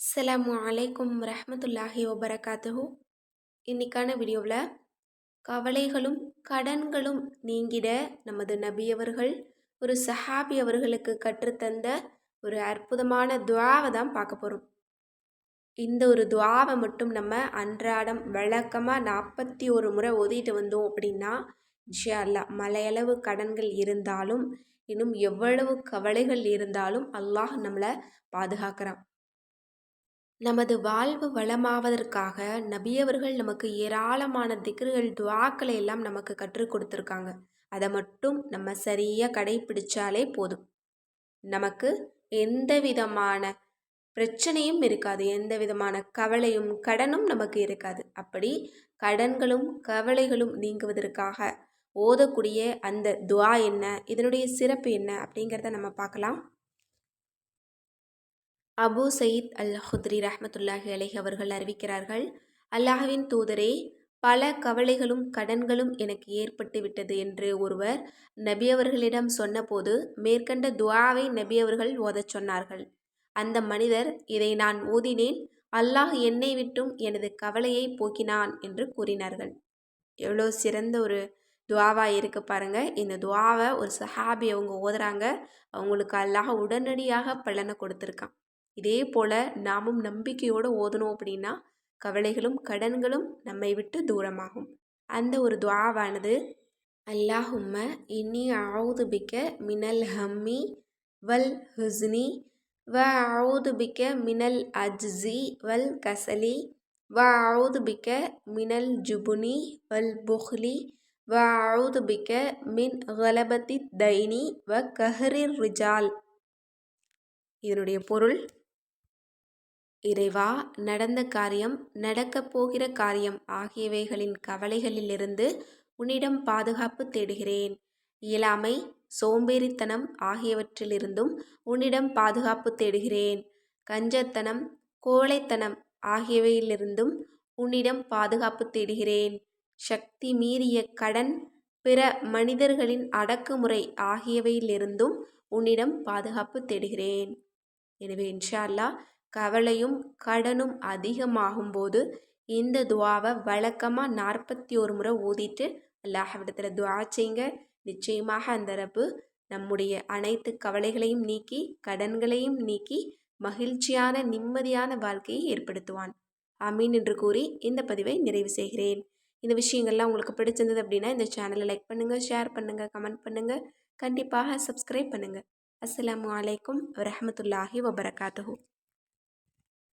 அஸ்ஸலாமு அலைக்கும் ரஹமத்துல்லாஹி வபரகாத்துஹூ. இன்னைக்கான வீடியோவில் கவலைகளும் கடன்களும் நீங்கிட நமது நபி அவர்கள் ஒரு சஹாபி அவர்களுக்கு கற்றுத்தந்த ஒரு அற்புதமான துவாவை தான் பார்க்க போகிறோம் இந்த ஒரு துவாவை மட்டும் நம்ம அன்றாடம் வழக்கமாக நாற்பத்தி ஒரு முறை ஓதிட்டு வந்தோம் அப்படின்னா இன்ஷா மலையளவு கடன்கள் இருந்தாலும் இன்னும் எவ்வளவு கவலைகள் இருந்தாலும் அல்லாஹ் நம்மளை பாதுகாக்கிறான். நமது வாழ்வு வளமாவதற்காக நபியவர்கள் நமக்கு ஏராளமான திக்ருகள் துவாக்களை எல்லாம் நமக்கு கற்றுக் கொடுத்துருக்காங்க. அதை மட்டும் நம்ம சரியாக கடைபிடிச்சாலே போதும். நமக்கு எந்த விதமான பிரச்சனையும் இருக்காது. எந்த விதமான கவலையும் கடனும் நமக்கு இருக்காது. அப்படி கடன்களும் கவலைகளும் நீங்குவதற்காக ஓதக்கூடிய அந்த துவா என்ன? இதனுடைய சிறப்பு என்ன? அப்படிங்கிறத நம்ம பார்க்கலாம். அபு சயீத் அல் ஹுத்ரி ரஹமத்துல்லாஹி அலைஹி அவர்கள் அறிவிக்கிறார்கள் அல்லாஹுவின் தூதரே பல கவலைகளும் கடன்களும் எனக்கு ஏற்பட்டு விட்டது என்று ஒருவர் நபி அவர்களிடம் சொன்னபோது மேற்கண்ட துவாவை நபி அவர்கள் ஓதச் சொன்னார்கள். அந்த மனிதர் இதை நான் ஓதினேன் அல்லாஹ் என்னை விட்டும் எனது கவலையை போக்கினான் என்று கூறினார்கள். எவ்வளோ சிறந்த ஒரு துவாவாக இருக்க பாருங்கள் இந்த துவாவை ஒரு சஹாபி அவங்க ஓதுறாங்க. அவங்களுக்கு அல்லாஹ் உடனடியாக பலனை கொடுத்துருக்கான். இதே போல் நாமும் நம்பிக்கையோடு ஓதணும் அப்படின்னா கவலைகளும் கடன்களும் நம்மை விட்டு தூரமாகும். அந்த ஒரு துவாவானது அல்லாஹும்ம இன்னி ஆவுது பிக்க மினல் ஹம்மி வல் ஹுஸ்னி வ ஆவுது பிக்க மினல் அஜ்ஸி வல் கசலி வ ஆவுது பிக்க மினல் ஜுபுனி வல் புஹ்லி வ ஆவுது பிக்க மின் கலபத்தி தைனி வ கஹரிர் ரிஜால். இதனுடைய பொருள் இறைவா நடந்த காரியம் நடக்கப் போகிற காரியம் ஆகியவைகளின் கவலைகளிலிருந்து உன்னிடம் பாதுகாப்பு தேடுகிறேன். இயலாமை சோம்பேறித்தனம் ஆகியவற்றிலிருந்தும் உன்னிடம் பாதுகாப்பு தேடுகிறேன். கஞ்சத்தனம் கோழைத்தனம் ஆகியவையிலிருந்தும் உன்னிடம் பாதுகாப்பு தேடுகிறேன். சக்தி மீறிய கடன் பிற மனிதர்களின் அடக்குமுறை ஆகியவையிலிருந்தும் உன்னிடம் பாதுகாப்பு தேடுகிறேன். எனவே இன்ஷா அல்லாஹ் கவலையும் கடனும் அதிகமாகும்போது இந்த துவாவை வழக்கமாக நாற்பத்தி ஒரு முறை ஊதிட்டு அல்லாஹ்விடத்தில் துவா செய்யுங்க. நிச்சயமாக அந்த ரப்பு நம்முடைய அனைத்து கவலைகளையும் நீக்கி கடன்களையும் நீக்கி மகிழ்ச்சியான நிம்மதியான வாழ்க்கையை ஏற்படுத்துவான். அமீன் என்று கூறி இந்த பதிவை நிறைவு செய்கிறேன். இந்த விஷயங்கள்லாம் உங்களுக்கு பிடிச்சிருந்தது அப்படின்னா இந்த சேனலை லைக் பண்ணுங்கள் ஷேர் பண்ணுங்கள் கமெண்ட் பண்ணுங்கள் கண்டிப்பாக சப்ஸ்கிரைப் பண்ணுங்கள் அஸ்லாம் வலைக்கம் வரமத்துல்லாஹி வபரகாத்து